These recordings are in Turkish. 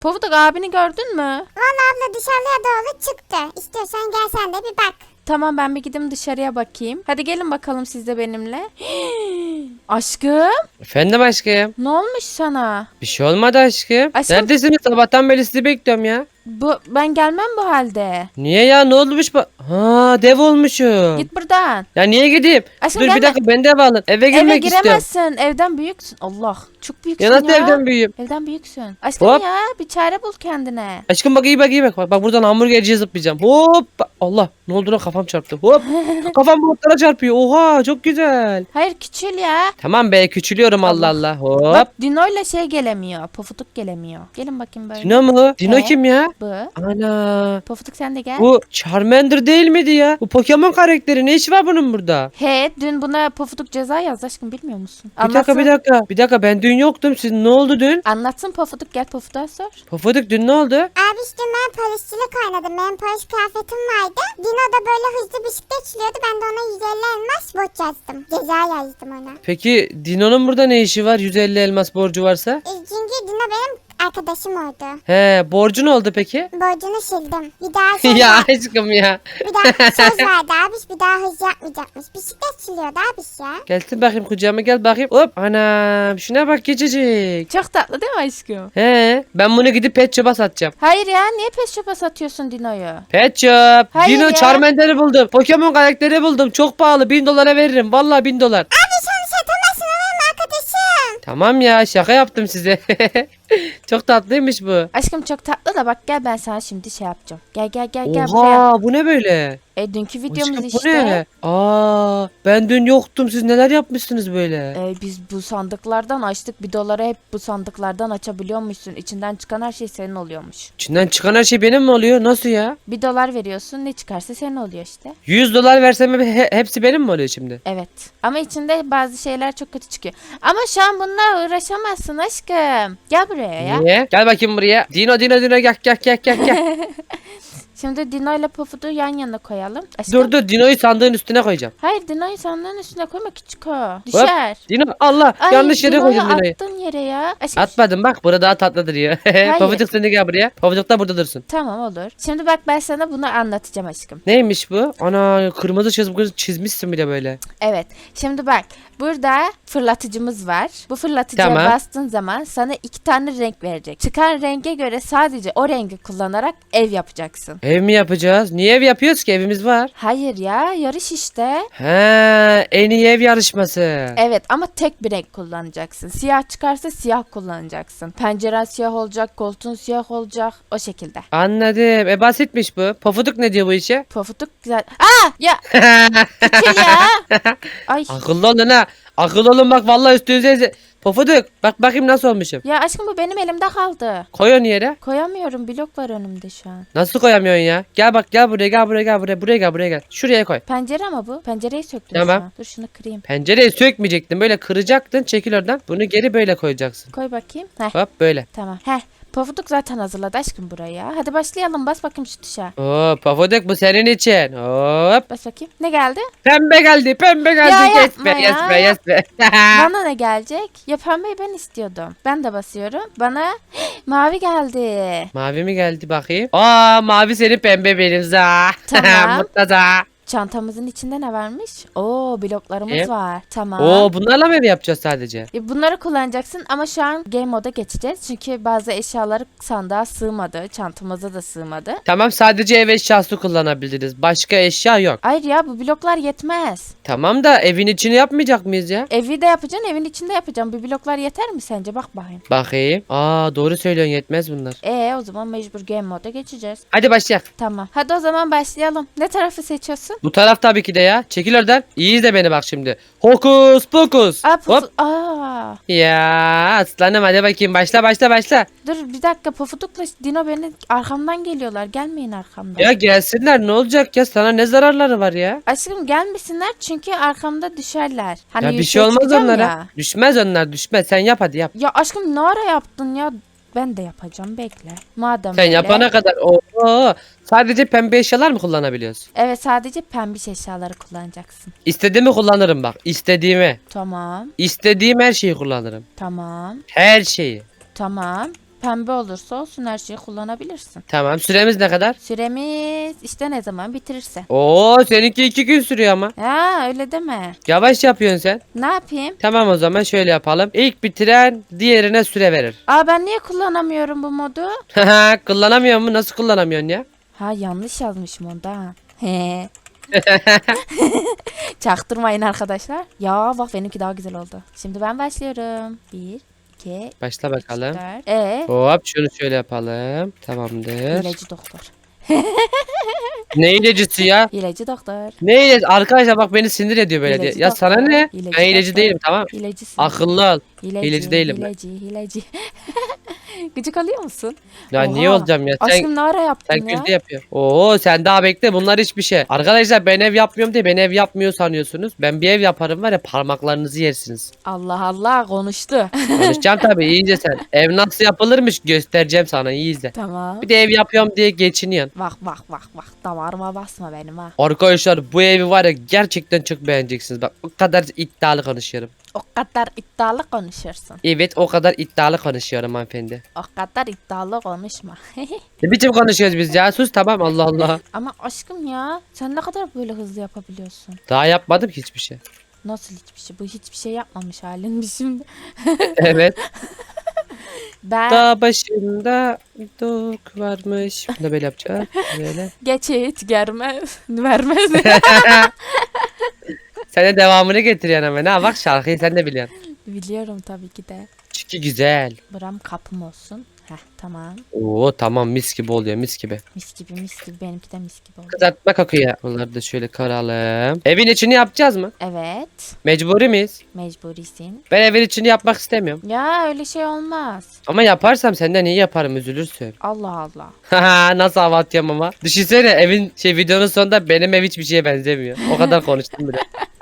Pofuduk abini gördün mü? Valla abla dışarıya doğru çıktı. İstiyorsan gel sen de bir bak. Tamam ben bir gideyim dışarıya bakayım. Hadi gelin bakalım siz de benimle. Aşkım Efendim aşkım. ne olmuş sana? Bir şey olmadı aşkım. Aşkım- Neredesiniz? Sabahtan beri sizi bekliyorum ya. Bu ben gelmem bu halde. Niye ya? Ne olmuş bu? Ha dev olmuşum. Git buradan. Ya niye gideyim? Aşkım Dur gelme. bir dakika ben de ev alın. Eve Eve girmek istiyorum. giremezsin. Evden büyüksün. Allah çok büyüksün Ya ya. nasıl evden büyüyeyim? Evden büyüksün. Aşkım Hop. ya bir çare bul kendine. Aşkım bak iyi bak iyi bak. Bak, bak buradan hamburgerciye zıplayacağım. Hop. Allah ne oldu lan kafam çarptı. Hop. Kafam bulutlara çarpıyor. Oha çok güzel. Hayır küçül ya. Tamam be küçülüyorum Allah Allah. Hop. Bak Dino ile şey gelemiyor. Pofuduk gelemiyor. Gelin bakayım böyle. Dino mu? Dino He. kim ya? Bu. Ana. Pofuduk sen de gel. Bu Charmander değil miydi ya? Bu Pokemon karakteri ne işi var bunun burada? He dün buna Pofuduk ceza yazdı aşkım bilmiyor musun? Bir dakika bir dakika. Bir dakika ben dün yoktum. Siz ne oldu dün? Anlatsın Pofuduk gel Pofuduk'a sor. Pofuduk dün ne oldu? Abi işte ben polisçilik oynadım. Benim polis kıyafetim vardı. Dino da böyle hızlı bisiklet sürüyordu. Ben de ona 150 elmas borç yazdım. Ceza yazdım ona. Peki Dino'nun burada ne işi var? 150 elmas borcu varsa? E, Çünkü Dino benim arkadaşım oldu. He borcu ne oldu peki? Borcunu sildim. Bir daha söz, ya ver- aşkım ya. bir daha söz verdi abiş. Bir daha hız yapmayacakmış. Bisiklet sürüyordu abiş ya. Gelsin bakayım kucağıma gel bakayım. Hop anam şuna bak geçecek. Çok tatlı değil mi aşkım? He ben bunu gidip pet shop'a satacağım. Hayır ya niye pet shop'a satıyorsun Dino'yu? Pet shop. Hayır Dino ya. Charmander'i buldum. Pokemon karakteri buldum. Çok pahalı. 1000 dolara veririm. Vallahi 1000 dolar. Abi sen satamazsın o benim arkadaşım. Tamam ya şaka yaptım size. Çok tatlıymış bu. Aşkım çok tatlı da bak gel ben sana şimdi şey yapacağım. Gel gel gel gel buraya. Oha bu ne böyle? E dünkü videomuz Aşkım, bu işte. ne? Aa ben dün yoktum. Siz neler yapmışsınız böyle? E, biz bu sandıklardan açtık. Bir dolara hep bu sandıklardan açabiliyormuşsun. İçinden çıkan her şey senin oluyormuş. İçinden çıkan her şey benim mi oluyor? Nasıl ya? Bir dolar veriyorsun ne çıkarsa senin oluyor işte. 100 dolar versem he- hepsi benim mi oluyor şimdi? Evet. Ama içinde bazı şeyler çok kötü çıkıyor. Ama şu an bununla uğraşamazsın aşkım. Gel buraya ya. Niye? Gel bakayım buraya. Dino Dino Dino gel gel gel gel gel. Şimdi Dino ile Pofud'u yan yana koyalım. Aşkım. dur dur Dino'yu sandığın üstüne koyacağım. Hayır Dino'yu sandığın üstüne koyma küçük o. Düşer. Dino Allah Ay, yanlış yere Dino'yu koydum Dino'yu. attın yere ya. Aşkım, Atmadım bak burada daha tatlı duruyor. Pavucuk sen de gel buraya. Pavucuk da burada dursun. Tamam olur. Şimdi bak ben sana bunu anlatacağım aşkım. Neymiş bu? Ana kırmızı çizgi çizmişsin bir de böyle. Evet. Şimdi bak burada fırlatıcımız var. Bu fırlatıcıya Tamam. bastığın zaman sana iki tane renk verecek. Çıkan renge göre sadece o rengi kullanarak ev yapacaksın. Ev mi yapacağız? Niye ev yapıyoruz ki? Evimiz var. Hayır ya yarış işte. He, en iyi ev yarışması. Evet ama tek bir renk kullanacaksın. Siyah çıkarsa siyah kullanacaksın. Penceren siyah olacak, koltuğun siyah olacak. O şekilde. Anladım. E basitmiş bu. Pofuduk ne diyor bu işe? Pofuduk güzel. Aa ya küçül ya. Ay. Akıllı olun ha. Akıllı olun bak vallahi üstünüze. Pofuduk bak bakayım nasıl olmuşum. Ya aşkım bu benim elimde kaldı. Koy onu yere. Koyamıyorum blok var önümde şu an. Nasıl koyamıyorsun ya? Gel bak gel buraya gel buraya gel buraya buraya gel buraya gel. Şuraya koy. Pencere ama bu. Pencereyi söktüm Tamam. şu an. Dur şunu kırayım. Pencereyi sökmeyecektin. Böyle kıracaktın. Çekil oradan. Bunu geri böyle koyacaksın. Koy bakayım. Heh Hop böyle. tamam. Heh. Pofuduk zaten hazırladı aşkım buraya. Hadi başlayalım. Bas bakayım şu tuşa. Oo Pofuduk bu senin için. Hop. Bas bakayım. Ne geldi? Pembe geldi. Pembe geldi. Ya yes yapma be yes ya. be yes be. Bana ne gelecek? Ya pembeyi ben istiyordum. Ben de basıyorum. Bana mavi geldi. mavi mi geldi bakayım? Aa mavi senin pembe benim za. Tamam. Mutlu za. Çantamızın içinde ne varmış? Oo bloklarımız E? var. Tamam. Oo bunlarla mı ev yapacağız sadece? E, Bunları kullanacaksın ama şu an game moda geçeceğiz. Çünkü bazı eşyaları sandığa sığmadı. Çantamıza da sığmadı. Tamam sadece ev eşyası kullanabiliriz. Başka eşya yok. Hayır ya bu bloklar yetmez. Tamam da evin içini yapmayacak mıyız ya? Evi de yapacaksın evin içinde yapacağım. Bu bloklar yeter mi sence? Bak bakayım. Bakayım. Aa doğru söylüyorsun yetmez bunlar. E o zaman mecbur game moda geçeceğiz. Hadi başlayalım. Tamam. Hadi o zaman başlayalım. Ne tarafı seçiyorsun? Bu taraf tabii ki de ya. Çekil oradan. İyi izle beni bak şimdi. Hokus pokus. Aa, Hop. pufu- Aa. Ya aslanım hadi bakayım başla başla başla. Dur bir dakika Pofuduk'la Dino beni arkamdan geliyorlar. Gelmeyin arkamdan. Ya gelsinler ne olacak ya sana ne zararları var ya? Aşkım gelmesinler çünkü arkamda düşerler. Hani ya bir yükseğe şey olmaz çıkacağım onlara. Ya. Düşmez onlar düşmez. Sen yap hadi yap. ya aşkım ne ara yaptın ya? Ben de yapacağım bekle. Madem Sen öyle. yapana kadar Oo, sadece pembe eşyalar mı kullanabiliyorsun? Evet sadece pembiş eşyaları kullanacaksın. İstediğimi kullanırım bak. İstediğimi. Tamam. İstediğim her şeyi kullanırım. Tamam. Her şeyi. Tamam. Pembe olursa olsun her şeyi kullanabilirsin. Tamam süremiz ne kadar? Süremiz işte ne zaman bitirirse. Oo seninki iki gün sürüyor ama. Ya öyle deme. Yavaş yapıyorsun sen. Ne yapayım? Tamam o zaman şöyle yapalım. İlk bitiren diğerine süre verir. Aa ben niye kullanamıyorum bu modu? Haha kullanamıyor mu? Nasıl kullanamıyorsun ya? Ha yanlış yazmışım onda. He. Çaktırmayın arkadaşlar. Ya bak benimki daha güzel oldu. Şimdi ben başlıyorum. Bir, iki, Başla üç, bakalım. dört. Ee, Hop şunu şöyle yapalım. Tamamdır. hileci doktor. Ne ilecisi ya? Hileci doktor. Ne ilacı? Arkadaşlar bak beni sinir ediyor böyle diye. İlacı Ya da- sana ne? İlacı ben ilacı değilim tamam. Hilecisin. Akıllı ol. hileci, hileci değilim ben. hileci, hileci. Gıcık alıyor musun? Ya Oha. niye olacağım ya? Sen Aşkım ne ara yaptın sen ya? kültü yapıyor. Oo sen daha bekle bunlar hiçbir şey. Arkadaşlar ben ev yapmıyorum diye ben ev yapmıyor sanıyorsunuz. Ben bir ev yaparım var ya parmaklarınızı yersiniz. Allah Allah konuştu. Konuşacağım tabii iyice sen. Ev nasıl yapılırmış göstereceğim sana iyi izle. tamam. Bir de ev yapıyorum diye geçiniyorsun. Bak bak bak bak damarıma basma benim ha. Arkadaşlar bu evi var ya gerçekten çok beğeneceksiniz. Bak o kadar iddialı konuşuyorum. O kadar iddialı konuşuyorsun. Evet o kadar iddialı konuşuyorum hanımefendi. O kadar iddialı konuşma. Ne biçim konuşuyoruz biz ya? Sus tamam Allah Allah. Ama aşkım ya sen ne kadar böyle hızlı yapabiliyorsun? Daha yapmadım ki hiçbir şey. Nasıl hiçbir şey? Bu hiçbir şey yapmamış halin şimdi. Evet. Ben Dağ başında dok varmış. Bunu da böyle yapacağız. Böyle. geçit germez, vermez. Sen de devamını getiriyorsun hemen ha. Bak şarkıyı sen de biliyorsun. Biliyorum tabii ki de. Çünkü güzel. Buram kapım olsun. Heh tamam. Oo tamam mis gibi oluyor mis gibi. Mis gibi mis gibi benimki de mis gibi oldu. Kızartma kokuyor. Bunları da şöyle karalım. Evin içini yapacağız mı? Evet. Mecburi miyiz? Mecburisin. Ben evin içini yapmak istemiyorum. Ya öyle şey olmaz. Ama yaparsam senden iyi yaparım üzülürsün. Allah Allah. Haha nasıl hava atıyorum ama. Düşünsene evin şey videonun sonunda benim ev hiçbir şeye benzemiyor. O kadar konuştum bile.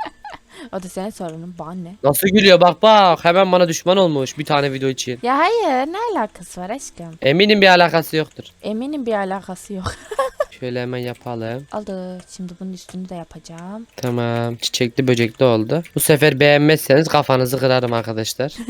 O da senin sorunun bana ne? Nasıl gülüyor bak bak hemen bana düşman olmuş bir tane video için. Ya hayır ne alakası var aşkım? Eminim bir alakası yoktur. Eminim bir alakası yok. Şöyle hemen yapalım. Aldı. Şimdi bunun üstünü de yapacağım. Tamam çiçekli böcekli oldu. Bu sefer beğenmezseniz kafanızı kırarım arkadaşlar.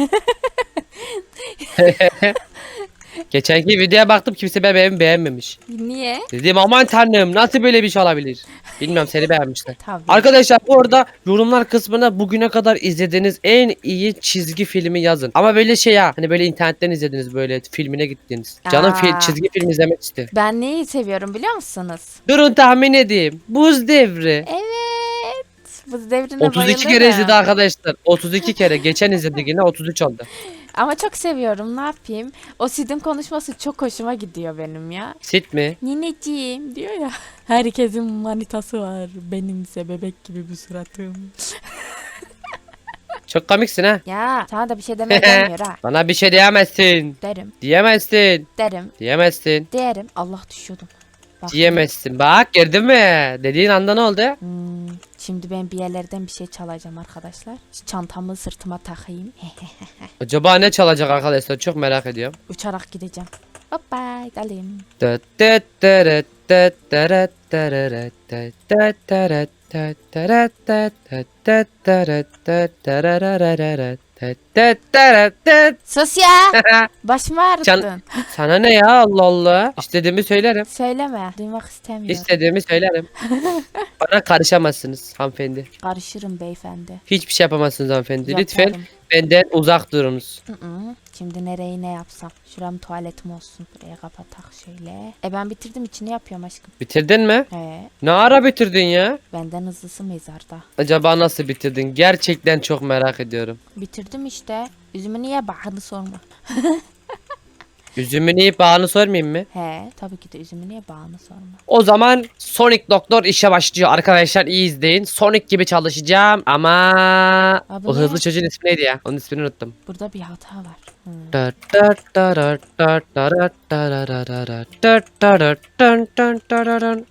Geçenki videoya baktım kimse benim beğenmemiş. Niye? Dedim aman tanrım nasıl böyle bir şey olabilir? Bilmiyorum seni beğenmişler. Tabii. Arkadaşlar bu arada yorumlar kısmına bugüne kadar izlediğiniz en iyi çizgi filmi yazın. Ama böyle şey ya hani böyle internetten izlediniz böyle filmine gittiniz. Canım Aa. fil, çizgi film izlemek istiyor. Ben neyi seviyorum biliyor musunuz? Durun tahmin edeyim. Buz devri. Evet. Bu devrine 32 kere bayılırım. izledi arkadaşlar. 32 kere. Geçen izledik yine 33 oldu. Ama çok seviyorum ne yapayım. O Sid'in konuşması çok hoşuma gidiyor benim ya. Sit mi? Nineciğim diyor ya. Herkesin manitası var. Benimse bebek gibi bir suratım. Çok komiksin ha. Ya sana da bir şey demeye gelmiyor ha. Bana bir şey diyemezsin. Derim, Diyemezsin. derim, Diyemezsin. derim. Allah düşüyordum. Bak, Diyemezsin. Bak gördün mü? Dediğin anda ne oldu? Hmm, şimdi ben bir yerlerden bir şey çalacağım arkadaşlar. Şu Çantamı sırtıma takayım. Acaba ne çalacak arkadaşlar? Çok merak ediyorum. Uçarak gideceğim. Hoppa gidelim. Dıt dırıt dıt. Sus ya. Başımı ağrıttın. Can- Sana ne ya Allah Allah. İstediğimi söylerim. Söyleme. Duymak istemiyorum. İstediğimi söylerim. Bana karışamazsınız hanımefendi. Karışırım beyefendi. Hiçbir şey yapamazsınız hanımefendi. Lütfen Yaparım. benden uzak durunuz. Hı hı. Şimdi nereyi ne yapsam? Şuram tuvaletim olsun. Buraya kapatak şöyle. E ben bitirdim içini yapıyorum aşkım. Bitirdin mi? He. Ne ara bitirdin ya? Benden hızlısı mezarda. Acaba nasıl bitirdin? Gerçekten çok merak ediyorum. Bitirdim işte. Üzümü niye bağını sorma. Üzümünü yiyip bağını sormayayım mı? He. Tabii ki de üzümü niye bağını sorma. O zaman Sonic Doktor işe başlıyor. Arkadaşlar iyi izleyin. Sonic gibi çalışacağım ama Abi o ne? hızlı çocuğun ismi neydi ya? Onun ismini unuttum. Burada bir hata var.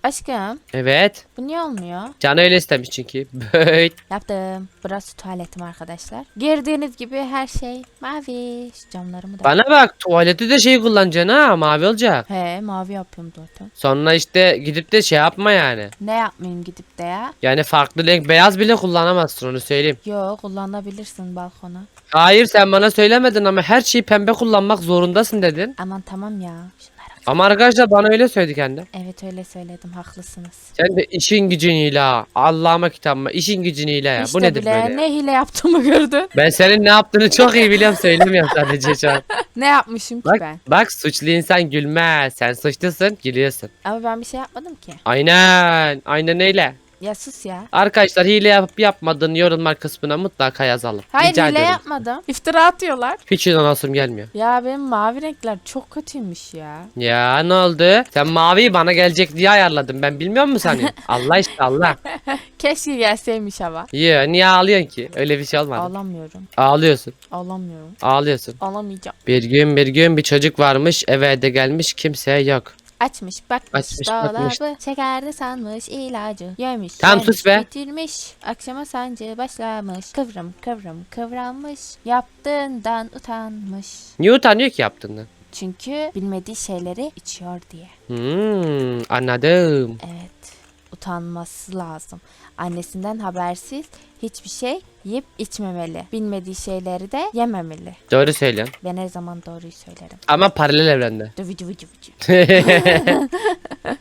Aşkım Evet. bu niye olmuyor? Can öyle istemiş çünkü. Böyt. Yaptım. Burası tuvaletim arkadaşlar. Gördüğünüz gibi her şey mavi. Şu camlarımı da. Bana bak tuvaleti de şey kullanacaksın ha mavi olacak. He mavi yapıyorum zaten. Sonra işte gidip de şey yapma yani. Ne yapmayayım gidip de ya? Yani farklı renk beyaz bile kullanamazsın onu söyleyeyim. Yo kullanabilirsin balkona. Hayır sen bana söylemedin ama her şeyi pembe kullanmak zorundasın dedin. Aman tamam ya. Şunlara. Ama arkadaşlar bana öyle söyledi kendi. Evet öyle söyledim haklısınız. Sen de işin gücün hile ha. Allah'ıma kitabıma işin gücün hile ya. işte Bu nedir bile böyle ya? ne hile yaptığımı gördün. Ben senin ne yaptığını çok iyi biliyorum söylemiyorum sadece şu an. Ne yapmışım ki Bak, ben? bak suçlu insan gülmez. Sen suçlusun gülüyorsun. Ama ben bir şey yapmadım ki. Aynen. Aynen öyle. Ya sus ya. Arkadaşlar hile yapıp yapmadığını yorumlar kısmına mutlaka yazalım. Hayır Rica hile ediyorum. yapmadım. İftira atıyorlar. Hiç inanasım gelmiyor. Ya benim mavi renkler çok kötüymüş ya. Ya ne oldu? Sen maviyi bana gelecek diye ayarladın. Ben bilmiyor musun sanıyorsun? Allah işte Allah. Keşke gelseymiş ama. Ya niye ağlıyorsun ki? Öyle bir şey olmadı. Ağlamıyorum. Ağlıyorsun. Ağlamıyorum. Ağlıyorsun. Ağlamayacağım. Bir gün bir gün bir çocuk varmış eve de gelmiş kimse yok. Açmış bakmış Açmış, dolabı. bakmış. Şekerli sanmış ilacı. Yemiş. Tamam, sus be. Bitirmiş. Akşama sancı başlamış. Kıvrım kıvrım kıvranmış. Yaptığından utanmış. Niye utanıyor ki yaptığından? Çünkü bilmediği şeyleri içiyor diye. Hmm, anladım. Evet. Utanması lazım. Annesinden habersiz hiçbir şey yiyip içmemeli. Bilmediği şeyleri de yememeli. Doğru söylüyorsun. Ben her zaman doğruyu söylerim. Ama paralel evrende. Dövü dövü dövü.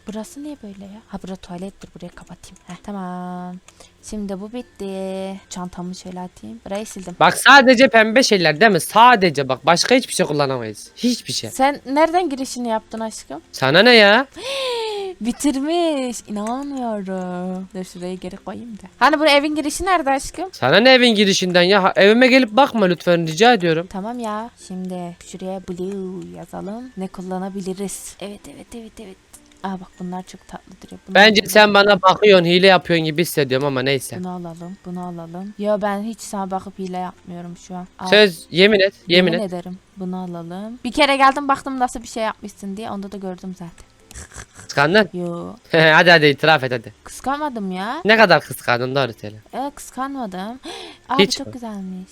Burası niye böyle ya? Ha bura tuvalettir buraya kapatayım. Heh, tamam. Şimdi bu bitti. Çantamı şöyle atayım. Burayı sildim. Bak sadece pembe şeyler değil mi? Sadece bak başka hiçbir şey kullanamayız. Hiçbir şey. Sen nereden girişini yaptın aşkım? Sana ne ya? Bitirmiş. İnanmıyorum. Dur şurayı geri koyayım da. Hani bu evin girişi nerede aşkım? Sana ne evin girişinden ya? Ha, Evime gelip bakma lütfen rica ediyorum. Tamam ya. Şimdi şuraya blue yazalım. Ne kullanabiliriz? Evet evet evet evet. Aa bak bunlar çok tatlı duruyor. Bunu Bence sen bana bakıyorsun hile yapıyorsun gibi hissediyorum ama neyse. Bunu alalım. Bunu alalım. Ya ben hiç sana bakıp hile yapmıyorum şu an. Al. Söz yemin et yemin Yemin et. ederim. Bunu alalım. Bir kere geldim baktım nasıl bir şey yapmışsın diye. Onda da gördüm zaten. Kıskandın. Yo. hadi hadi itiraf et hadi. Kıskanmadım ya. Ne kadar kıskandın doğru söyle. Evet kıskanmadım. Aa Hiç çok mi? güzelmiş.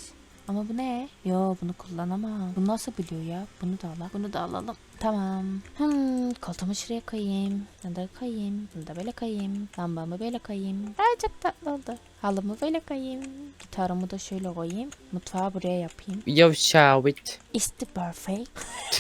Ama bu ne? Yo bunu kullanamam. Bunu nasıl biliyor ya? Bunu da alalım. Bunu da alalım. Tamam. Hmm, koltuğumu şuraya koyayım. Bunu da koyayım. Bunu da böyle koyayım. Lambamı böyle koyayım. Aa çok tatlı oldu. Halımı böyle koyayım. Gitarımı da şöyle koyayım. Mutfağı buraya yapayım. Yo şavit. İşte perfect.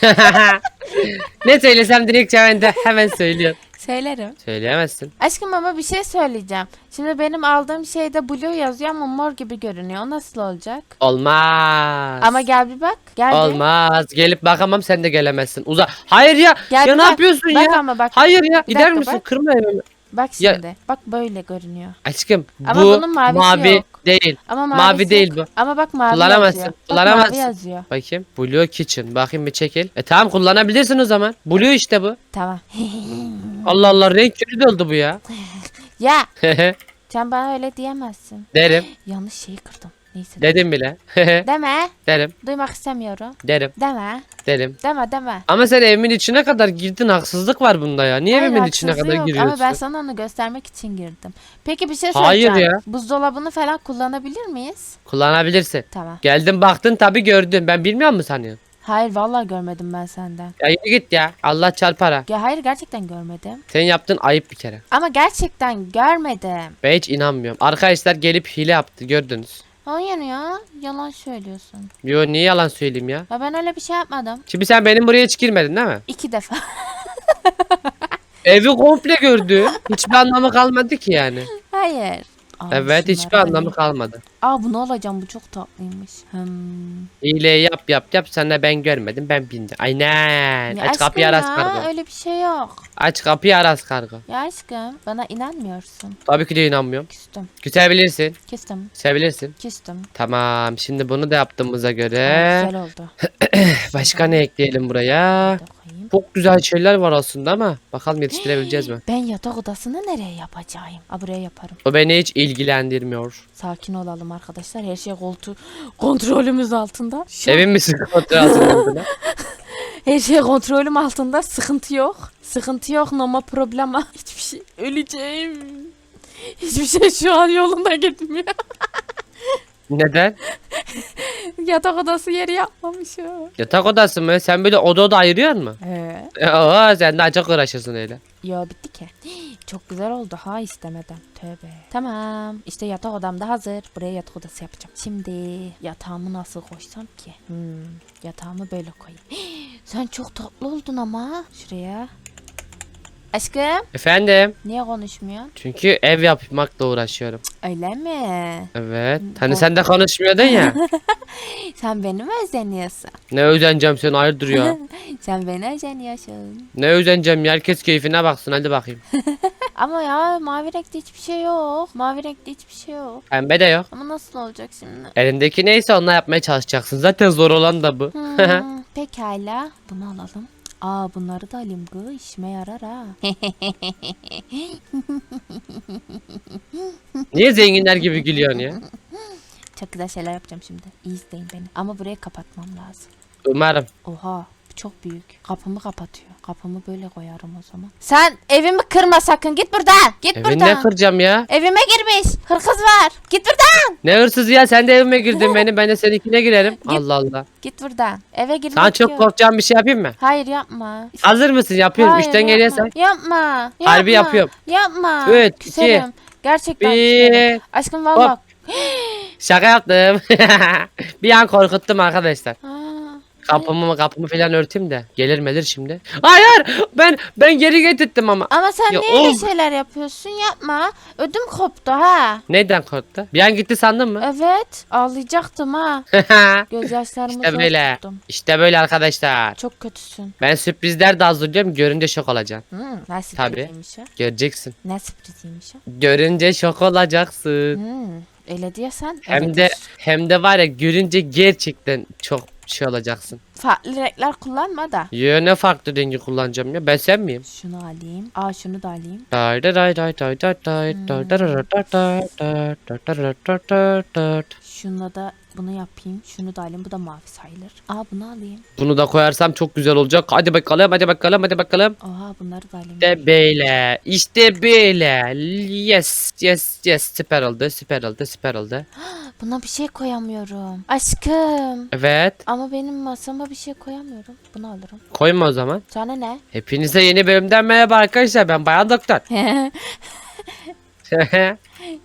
ne söylesem direkt cevabında hemen söylüyor. Söylerim. Söyleyemezsin. Aşkım ama bir şey söyleyeceğim. Şimdi benim aldığım şeyde blue yazıyor ama mor gibi görünüyor. O nasıl olacak? Olmaz. Ama gel bir bak. Gel bir. Olmaz. Gelip bakamam sen de gelemezsin. Uza. Hayır ya. Gel ya bir ne bak. yapıyorsun Bak ya? ama bak. Hayır ya. Bir Gider dakika, misin? bak. Kırma evimi. Bak Ya- şimdi. Bak böyle görünüyor. Aşkım Ama bu bunun mavisi mavi yok. değil. Ama Mavi mavisi değil yok. Ama bak mavi Kullanamazsın, yazıyor. Bak kullanamazsın. mavi yazıyor. Bakayım. Blue Kitchen. Bakayım bir çekil. E tamam kullanabilirsin o zaman. Blue işte bu. Tamam. Allah Allah renk körü oldu bu ya. ya sen bana öyle diyemezsin. derim. Yanlış şeyi kırdım. Neyse. Dedim bile. deme. derim. Duymak istemiyorum. Derim. Deme. Derim. Deme deme. Ama sen evimin içine kadar girdin. Haksızlık var bunda ya. Niye Hayır, evimin içine haksızlığı kadar yok. giriyorsun? Ama ben sana onu göstermek için girdim. Peki bir şey Hayır söyleyeceğim. ya. Buzdolabını falan kullanabilir miyiz? Kullanabilirsin. Tamam. Geldin baktın tabi gördün. Ben bilmiyor mu sanıyorsun? Hayır vallahi görmedim ben senden. Ya yürü git ya. Allah çarpara. Ya hayır gerçekten görmedim. Senin yaptığın ayıp bir kere. Ama gerçekten görmedim. Ben hiç inanmıyorum. Arkadaşlar gelip hile yaptı gördünüz. Hayır ya yalan söylüyorsun. Yo niye yalan söyleyeyim ya? Ya ben öyle bir şey yapmadım. Şimdi sen benim buraya hiç girmedin değil mi? İki defa. Evi komple gördün. Hiçbir anlamı kalmadı ki yani. hayır. Aa, Evet hiçbir anlamı kalmadı. Aa bunu alacağım bu çok tatlıymış. Hmm. Hileyi yap yap yap sen de ben görmedim ben bindim. Aynen. Ya Aç kapıyı aras ya, kargo. öyle bir şey yok. Aç kapıyı aras kargo. Ya aşkım bana inanmıyorsun. Tabii ki de inanmıyorum. Küstüm. Küsebilirsin. Küstüm. Sevebilirsin. Küstüm. Tamam şimdi bunu da yaptığımıza göre güzel oldu. başka ne ekleyelim buraya? Koyayım. Çok güzel şeyler var aslında ama bakalım yetiştirebileceğiz mi? Ben yatak odasını nereye yapacağım? Aa, buraya yaparım. O beni hiç ilgilendirmiyor. Sakin olalım arkadaşlar. Her şey koltu kontrolümüz altında. Şu Emin misin kontrol altında? Her şey kontrolüm altında. Sıkıntı yok. Sıkıntı yok. No problema. Hiçbir şey. Öleceğim. Hiçbir şey şu an yolunda gitmiyor. Neden? Yatak odası yeri yapmamışım. Yatak odası mı? Sen böyle oda oda ayırıyor musun? Ee, Oo, sen daha çok uğraşırsın öyle. yo bitti ki. Çok güzel oldu ha istemeden. Tövbe. Tamam. İşte yatak odam da hazır. Buraya yatak odası yapacağım. Şimdi yatağımı nasıl koysam ki? Hmm, yatağımı böyle koyayım. Sen çok tatlı oldun ama. Şuraya. Aşkım Efendim? niye konuşmuyorsun? Çünkü ev yapmakla uğraşıyorum. Öyle mi? Evet. Hani sen de konuşmuyordun ya. Sen beni mi özeniyorsun? ne özeneceğim sen hayırdır ya. Sen beni özeniyorsun. Ne özeneceğim ya herkes keyfine baksın hadi bakayım. Ama ya mavi renkte hiçbir şey yok. Mavi renkte hiçbir şey yok. Pembe de yok. Ama nasıl olacak şimdi? Elindeki neyse onunla yapmaya çalışacaksın. Zaten zor olan da bu. Hmm, pekala. Bunu alalım. Aa bunları da alayım gı işime yarar ha. Niye zenginler gibi gülüyorsun ya? çok güzel şeyler yapacağım şimdi. İyi izleyin beni. Ama burayı kapatmam lazım. Umarım. Oha çok büyük. Kapımı kapatıyor. Kapımı böyle koyarım o zaman. Sen evimi kırma sakın. Git buradan. Git Evini ne buradan. kıracağım ya? Evime girmiş. Hırkız var. Git buradan. Ne hırsızı ya sen de evime girdin benim ben de seninkine girerim. Allah Allah. Git buradan. Eve girmek Sana çok yok. korkacağım bir şey yapayım mı? Hayır yapma. Hazır mısın? Yapıyorum. Hayır, Üçten geriye say. yapma. Yapma. Harbi yapma. yapıyorum. Yapma. Üç, iki, Küserim. Gerçekten bir. küserim. Aşkım valla. Şaka yaptım. bir an korkuttum arkadaşlar. Aa, Kapımı kapımı falan örteyim de. Gelir melir şimdi. Hayır ben ben geri getirttim ama. Ama sen Ya niye öyle şeyler yapıyorsun? Yapma. Ödüm koptu ha. Neyden korktu? Bir an gitti sandın mı? Evet. Ağlayacaktım ha. Gözyaşlarımı işte zor böyle. tuttum. İşte böyle arkadaşlar. Çok kötüsün. Ben sürprizler de hazırlıyorum. Görünce şok olacaksın. Hmm, ne sürpriziymiş ha? Göreceksin. Ne sürpriziymiş ha? Görünce şok olacaksın. Hmm, öyle diyorsan Hem öyledir. de hem de var ya görünce gerçekten çok şey olacaksın. Farklı renkler kullanma da. Yo ne farklı rengi kullanacağım ya ben sen miyim? Şunu alayım. Aa şunu da alayım. Day day day day day day day day day day day day day day day day day day. Şunla da bunu yapayım. Şunu da alayım. Bu da mavi sayılır. Aa bunu alayım. Bunu da koyarsam çok güzel olacak. Hadi bakalım hadi bakalım hadi bakalım. Oha bunları da alayım. İşte böyle. İşte böyle. Yes yes yes süper oldu süper oldu süper oldu. Buna bir şey koyamıyorum. Aşkım. Evet. Ama benim masama bir şey koyamıyorum. Bunu alırım. Koyma o zaman. Sana ne? Hepinize yeni bölümden merhaba arkadaşlar. Ben Bayan Doktor.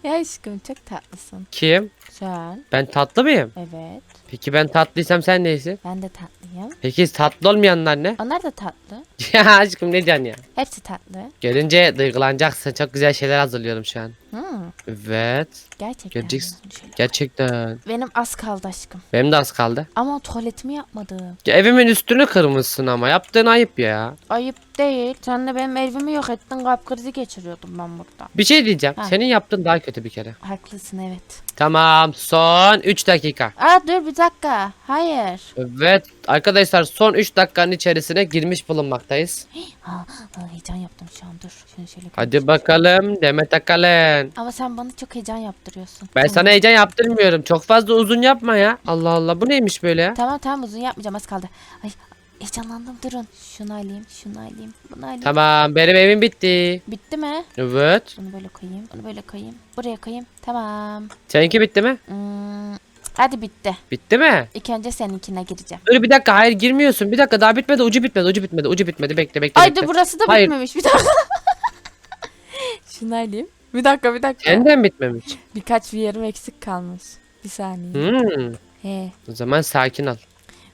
ya aşkım çok tatlısın. Kim? Sen. Ben tatlı mıyım? Evet. Peki ben tatlıysam sen neysin? Ben de tatlıyım. Peki tatlı olmayanlar ne? Onlar da tatlı. ya aşkım ne diyorsun ya? Hepsi tatlı. Görünce duygulanacaksın. Çok güzel şeyler hazırlıyorum şu an. Hmm, Evet. gerçekten. Şöyle. Gerçekten. Benim az kaldı aşkım. Benim de az kaldı. Ama tuvaletimi yapmadım. Ya evimin üstünü kırmışsın ama. Yaptığın ayıp ya. Ayıp değil. Sen de benim evimi yok ettin. Kalp krizi geçiriyordum ben burada. Bir şey diyeceğim. Ha. Senin yaptığın daha kötü bir kere. Haklısın evet. Tamam. Son 3 dakika. Aa dur bir dakika. Hayır. Evet. Arkadaşlar son 3 dakikanın içerisine girmiş bulunmaktayız. Heyecan yaptım şu an dur. Şunu şöyle Hadi bakalım Demet Akalın. Ama sen bana çok heyecan yaptırıyorsun. Ben Tamam. sana heyecan yaptırmıyorum. Çok fazla uzun yapma ya. Allah Allah bu neymiş böyle ya? Tamam tamam uzun yapmayacağım az kaldı. Ay heyecanlandım durun. Şunu alayım şunu alayım. Bunu alayım. Tamam benim evim bitti. Bitti mi? Evet. Bunu böyle koyayım. Bunu böyle koyayım. Buraya koyayım. Tamam. Seninki bitti mi? Hmm, hadi bitti. Bitti mi? İlk önce seninkine gireceğim. Dur bir dakika hayır girmiyorsun. Bir dakika daha bitmedi. Ucu bitmedi. Ucu bitmedi. Ucu bitmedi. Bekle bekle. Ay bekle. dur burası da Hayır. bitmemiş bir dakika. Şunu alayım. Bir dakika bir dakika. Senden bitmemiş. Birkaç bir yerim eksik kalmış. Bir saniye. Hmm. He. O zaman sakin ol.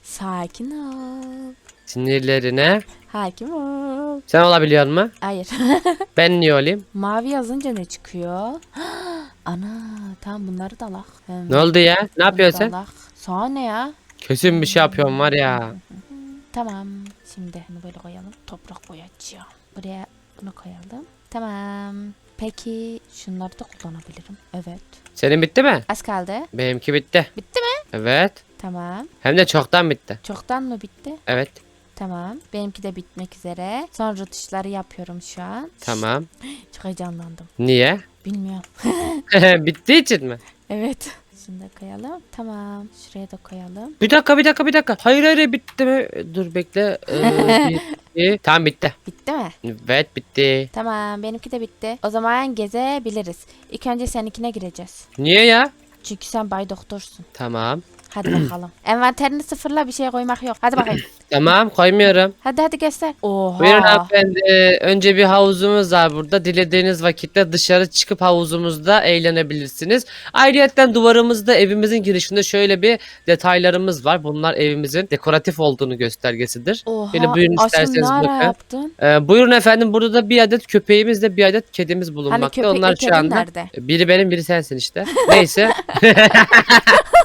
Sakin ol. Sinirlerine. Hakim ol. Sen olabiliyor mu? Hayır. Ben niye olayım? Mavi yazınca ne çıkıyor? Ana tamam bunları da. Hem, Ne oldu ya? Ne yapıyorsun sen? Sana ne ya? Kesin bir şey yapıyorum var ya. Tamam. Şimdi bunu böyle koyalım. Toprak boyayacağım. Buraya bunu koyalım. Tamam. Peki şunları da kullanabilirim. Evet. Senin bitti mi? Az kaldı. Benimki bitti. Bitti mi? Evet. Tamam. Hem de çoktan bitti. Çoktan mı bitti? Evet. Tamam. Benimki de bitmek üzere. Son rötuşları yapıyorum şu an. Tamam. Çok heyecanlandım. Niye? Bilmiyorum. Bittiği için mi? Evet. Şunu da koyalım. Tamam. Şuraya da koyalım. Bir dakika bir dakika bir dakika. Hayır hayır bitti mi? Dur bekle. Ee, bitti. Tamam bitti. Bitti mi? Evet bitti. Tamam. Benimki de bitti. O zaman gezebiliriz. İlk önce seninkine gireceğiz. Niye ya? Çünkü sen bay doktorsun. Tamam. Hadi bakalım. Envanterini sıfırla bir şey koymak yok. Hadi bakayım. Tamam koymuyorum. Hadi hadi göster. Oha. Buyurun hanımefendi. Önce bir havuzumuz var burada. Dilediğiniz vakitte dışarı çıkıp havuzumuzda eğlenebilirsiniz. Ayrıyeten duvarımızda evimizin girişinde şöyle bir detaylarımız var. Bunlar evimizin dekoratif olduğunu göstergesidir. Oha. Şöyle buyurun Aşkım isterseniz ne ara bakın. yaptın? Ee, buyurun efendim burada da bir adet köpeğimiz de bir adet kedimiz Hani bulunmakta. köpekle Onlar kedin şu anda nerede? biri benim biri sensin işte. Neyse.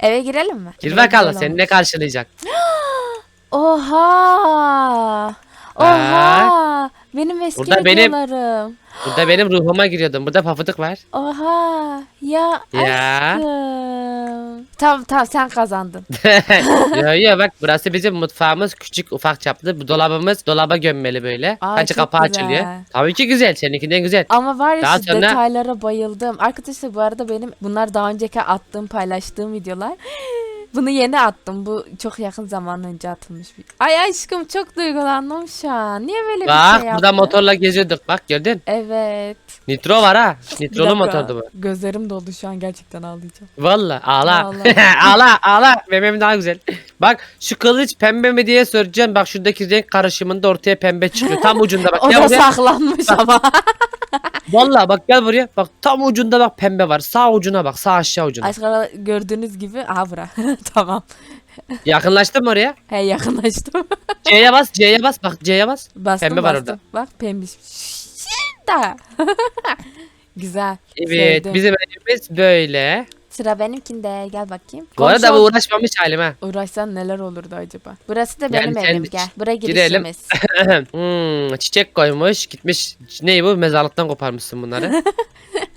Eve girelim mi? Gir bakalım seni ne karşılayacak. Oha. Oha. Benim eski Burada benim- videolarım. Burada benim ruhuma giriyordum. Burada pafuduk var. Oha. Ya, Ya. aşkım. Tamam tamam sen kazandın. yo yo bak burası bizim mutfağımız küçük ufak çaplı. Bu dolabımız dolaba gömmeli böyle. Aa, Kaçı çok kapağı güzel. açılıyor. Tabii ki güzel. Seninkinden güzel. Ama var ya Daha şu sonra- detaylara bayıldım. Arkadaşlar bu arada benim bunlar daha önceki attığım paylaştığım videolar. Bunu yeni attım. Bu çok yakın zaman önce atılmış bir. Ay aşkım çok duygulandım şu an. Niye böyle bir Bak şey burada yaptın? motorla geziyorduk. Bak gördün. Evet. Nitro var ha. Bir Nitrolu motordu bu. Gözlerim doldu şu an gerçekten ağlayacağım. Valla ağla. Ağla ağla. Benim daha güzel. Bak şu kılıç pembe mi diye soracağım. Bak şuradaki renk karışımında ortaya pembe çıkıyor. Tam ucunda bak. O da saklanmış ama. Valla bak gel buraya. Bak tam ucunda bak pembe var. Sağ ucuna bak. Sağ aşağı ucuna. Aşkım gördüğünüz gibi aha bura. tamam. Yakınlaştın mı oraya? He yakınlaştım. C'ye bas. C'ye bas. Bak C'ye bas. bastım Pembe var bastım. orada. Bak pembiş. Şurada. Güzel. Evet Sevdim. bizim evimiz böyle. Sıra benimkinde. Gel bakayım. Bu arada bu Komşu ol- uğraşmamış halim ha. Uğraşsan neler olurdu acaba? Burası da Yani benim sen evim gel. Buraya girelim. girişimiz. hmm, çiçek koymuş gitmiş. Ne bu mezarlıktan koparmışsın bunları.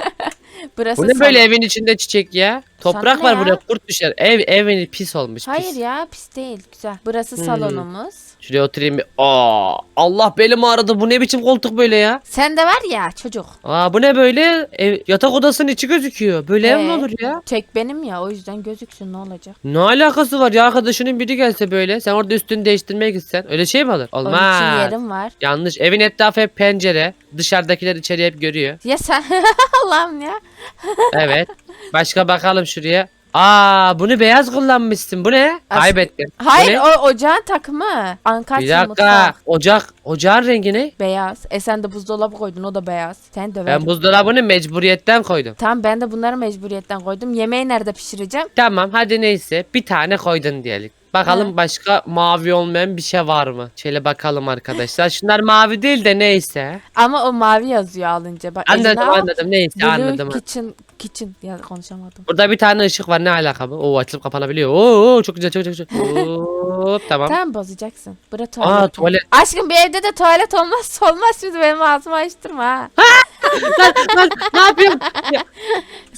Burası bu ne böyle evin içinde çiçek ya? Toprak Sana var ne buraya ya? kurt düşer. Ev evin pis olmuş Hayır pis. ya pis değil. Güzel. Burası Hmm. salonumuz. Şuraya oturayım bir. Aa, Allah belim ağrıdı. Bu ne biçim koltuk böyle ya? Sen de var ya çocuk. Aa bu ne böyle? Ev, yatak odasının içi gözüküyor. Böyle ev mi Ee, olur ya? Tek benim ya o yüzden gözüksün ne olacak? Ne alakası var ya arkadaşının biri gelse böyle. Sen orada üstünü değiştirmeye gitsen. Öyle şey mi olur? Onun için Olmaz. yerim var. Yanlış. Evin etrafı hep pencere. Dışarıdakiler içeri hep görüyor. Ya sen Allah'ım ya. Evet. Başka bakalım şuraya. Aa bunu beyaz kullanmışsın. Bu ne? As- Kaybettin. Bu Hayır ne? o ocağın takımı. Ankaç Bir dakika. mutfak. Ocak. Ocağın rengi ne? Beyaz. E sen de buzdolabı koydun o da beyaz. Sen de Ben buzdolabını mecburiyetten koydum. Tamam ben de bunları mecburiyetten koydum. Yemeği nerede pişireceğim? Tamam hadi neyse. Bir tane koydun diyelim. Bakalım He. başka mavi olmayan bir şey var mı? Şöyle bakalım arkadaşlar. Şunlar mavi değil de neyse. Ama o mavi yazıyor alınca. Bak Anladım anladım. Neyse Blue anladım. kitchen kitchen ya konuşamadım. Burada bir tane ışık var. Ne alaka bu? Oo açılıp kapanabiliyor. Oo çok güzel çok güzel. çok güzel. Hop tamam. Tamam bozacaksın. Bura tuvalet. Aa tuvalet. Aşkım bir evde de tuvalet olmaz olmaz şimdi benim ağzımı açtırma ha. Lan ne yapıyorsun?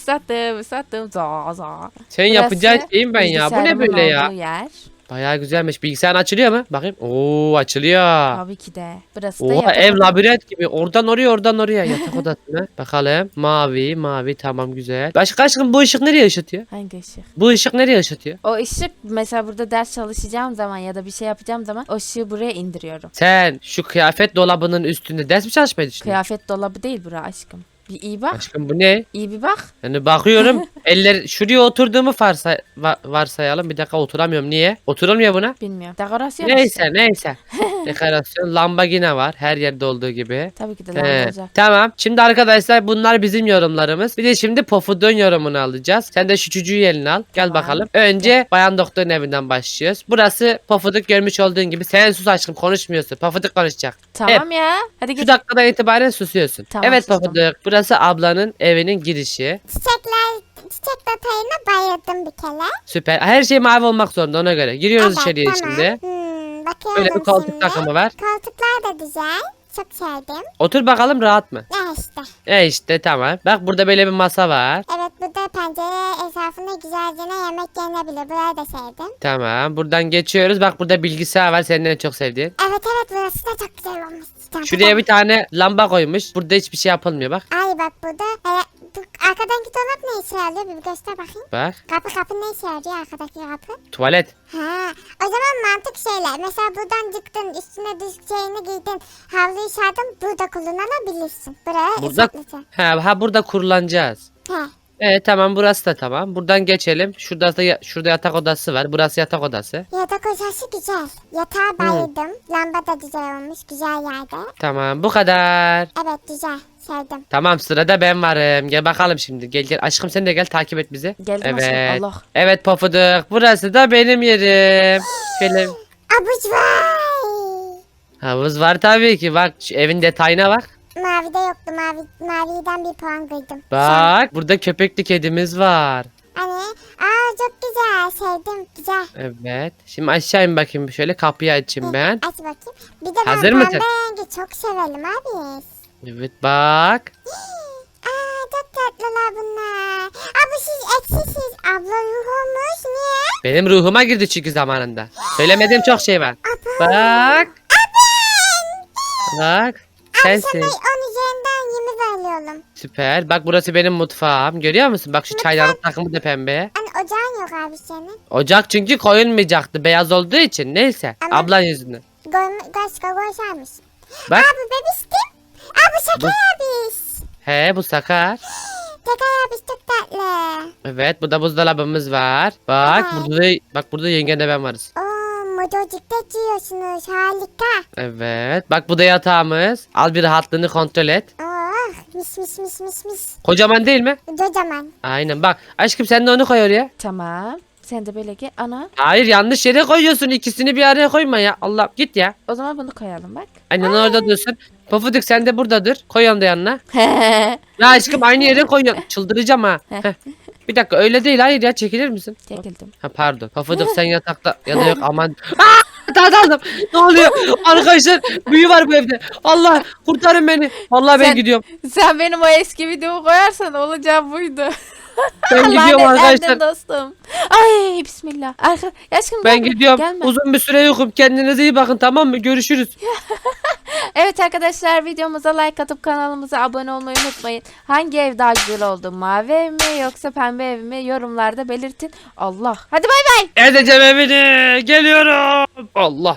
Islattım ıslattım za za. Senin yapacağın şeyim ben ya. Bu ne bilgisayarımın böyle ya? olduğu yer. Bayağı güzelmiş. Bilgisayar açılıyor mu? Bakayım. Oo açılıyor. Tabii ki de. Burası da Oha yatak ev odası. labirent gibi. Oradan oraya oradan oraya yatak odasına. Bakalım. Mavi mavi tamam güzel. Başka aşkım bu ışık nereye ışıtıyor? Hangi ışık? Bu ışık nereye ışıtıyor? O ışık mesela burada ders çalışacağım zaman ya da bir şey yapacağım zaman o ışığı buraya indiriyorum. Sen şu kıyafet dolabının üstünde ders mi çalışmayı düşünüyorsun? Kıyafet dolabı değil bura aşkım. Bir iyi bak. Aşkım bu ne? İyi bir bak. Yani bakıyorum eller şuraya oturduğumu varsa, va- varsayalım. Bir dakika oturamıyorum. Niye? Oturulmuyor buna. Bilmiyorum. Dekorasyon Neyse neyse. Dekorasyon lamba yine var. Her yerde olduğu gibi. Tabii ki de Ee, lamba olacak. tamam. Şimdi arkadaşlar bunlar bizim yorumlarımız. Bir de şimdi Pofud'un yorumunu alacağız. Sen de şu çocuğu eline al. Gel Tamam. bakalım. Önce Bayan Doktor'un evinden başlıyoruz. Burası Pofuduk görmüş olduğun gibi. Sen sus aşkım konuşmuyorsun. Pofuduk konuşacak. Tamam ya. Hadi Şu dakikadan itibaren susuyorsun. Tamam, evet sustum. Pofuduk. Burası ablanın evinin girişi. Çiçekler, çiçek detayına bayıldım bir kere. Süper. Her şey mavi olmak zorunda ona göre. Giriyoruz Evet, içeriye tamam. şimdi. Hmm, bakıyorum Böyle bir koltuk şimdi. takımı var. Koltuklar da güzel. Çok sevdim. Otur bakalım rahat mı? Ne işte. E işte tamam. Bak burada böyle bir masa var. Evet burada pencere etrafında güzelce yemek yenebilir. Burayı da sevdim. Tamam. Buradan geçiyoruz. Bak burada bilgisayar var. Senin en çok sevdiğin. Evet evet burası da çok güzel olmuş. Tamam, Şuraya bir tane lamba koymuş. Burada hiçbir şey yapılmıyor bak. Ay bak burada. E, bu arkadanki dolap ne işe yarıyor? Bir göster bakayım. Bak. Kapı kapı ne işe yarıyor arkadaki kapı? Tuvalet. Ha, o zaman mantık şöyle. Mesela buradan çıktın, üstüne düz şeyini giydin, havluyu sardın, burada kullanabilirsin. Buraya Burada ha, ha burada kurulanacağız. He, Evet tamam burası da tamam. Buradan geçelim. Şurada da ya- şurada yatak odası var. Burası yatak odası. Yatak odası güzel. Yatağa bayıldım. Lamba da güzel olmuş. Güzel yerde. Tamam bu kadar. Evet güzel. Sevdim. Tamam sırada ben varım. Gel bakalım şimdi. Gel gel aşkım sen de gel takip et bizi. Geldim evet. aşkım, Allah. Evet Pofuduk. Burası da benim yerim. Şöyle Abuç vay. havuz var tabii ki. Bak şu evin detayına bak. Mavide yoktu. Mavi, maviden bir puan kırdım. Bak burada köpekli kedimiz var. Hani aa çok güzel. Sevdim. Güzel. Evet. Şimdi aşağı in bakayım şöyle kapıyı açayım ben. Aç bakayım. Bir de ben Hazır pembe mısın? rengi çok severim abi. Evet bak. Aa çok tatlılar bunlar. Abi siz eksiksiz. Abla yuh olmuş. Niye? Benim ruhuma girdi çünkü zamanında. Söylemediğim çok şey var. Apa. Bak. Bak. Abi sana Sensin. 10 üzerinden 20 veriyorum. Süper. Bak burası benim mutfağım. Görüyor musun? Bak şu çaydanlık takımı da pembe. Hani ocağın yok abi senin. Ocak çünkü koyulmayacaktı beyaz olduğu için. Neyse. Ama- Ablan yüzünden. Goy- Başka koyarmış. Bak. Abi bebiştim. Şaka Bu- abi. He bu sakar. Şaka abi çok tatlı. Evet burada buzdolabımız var. Bak Evet. burada da, bak burada yengenle ben varız. Oo motorcukta giyiyorsunuz. Harika. Evet. Bak bu da yatağımız. Al bir rahatlığını kontrol et. Oh mis mis mis mis mis. Kocaman değil mi? Kocaman. Aynen bak. Aşkım sen de onu koy oraya. Tamam. Sen de böyle gel. Ana. Hayır yanlış yere koyuyorsun. İkisini bir araya koyma ya. Allah git ya. O zaman bunu koyalım bak. Aynen orada dursun. Pofuduk sen de burada dur. Koy onu da yanına. Ya aşkım aynı yere koyuyorsun. Çıldıracağım ha. Heh. Bir dakika öyle değil hayır ya çekilir misin? Çekildim. Ha pardon. Pofuduk sen yatakta ya da yok aman. Aa, Dağıldım. Ne oluyor? Arkadaşlar büyü var bu evde. Allah kurtarın beni. Vallahi ben Sen- gidiyorum. Sen benim o eski videomu koyarsan olacağı buydu. Ben gidiyorum arkadaşlar. dostum. Ay bismillah. Arka, aşkım Ben gelme, gidiyorum. Gelme. Uzun bir süre yokum. Kendinize iyi bakın tamam mı? Görüşürüz. Evet arkadaşlar videomuza like atıp kanalımıza abone olmayı unutmayın. Hangi ev daha güzel oldu? Mavi ev mi yoksa pembe ev mi? Yorumlarda belirtin. Allah. Hadi bay bay. Edeceğim evini. Geliyorum. Allah.